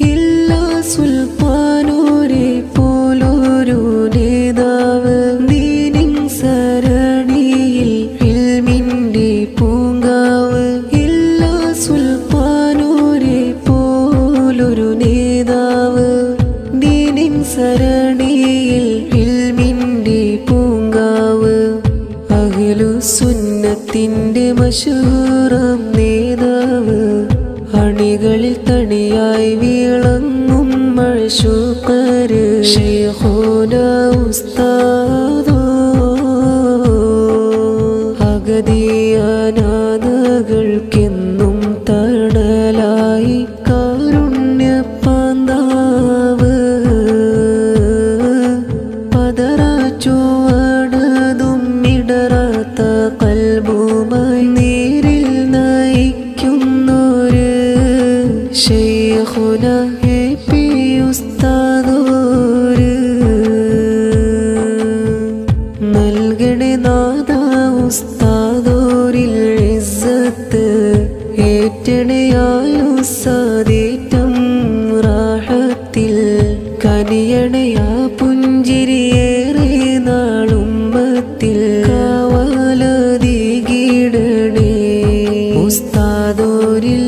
ഇല്ല സുൽത്താനൂരെ പോലൊരു ദീനിൻ സരണിയിൽ പൂങ്കാവ്. ദീനിൻ സരണിയിൽ അഖിലു സുന്നത്തിന്റെ നേതാവ് അണികളിൽ വീളങ്ങും മഴശൂക്കര്. അഗതിയാനാഥകൾക്കെന്നും തടലായി കാരുണ്യ പതറാച്ചുവടതും ശൈഖുന എ പി ഉസ്താദോര് നൽകണേ നാദ ഉസ്താദോരിൽ ഇസ്സത്ത് ഏറ്റണയായു സാദേറ്റം റാഹത്തിൽ കനിയണയാ പുഞ്ചിരിയേറെ നാളുമ്മത്തിൽ കാവലതി കീടണേ ഉസ്താദോരിൽ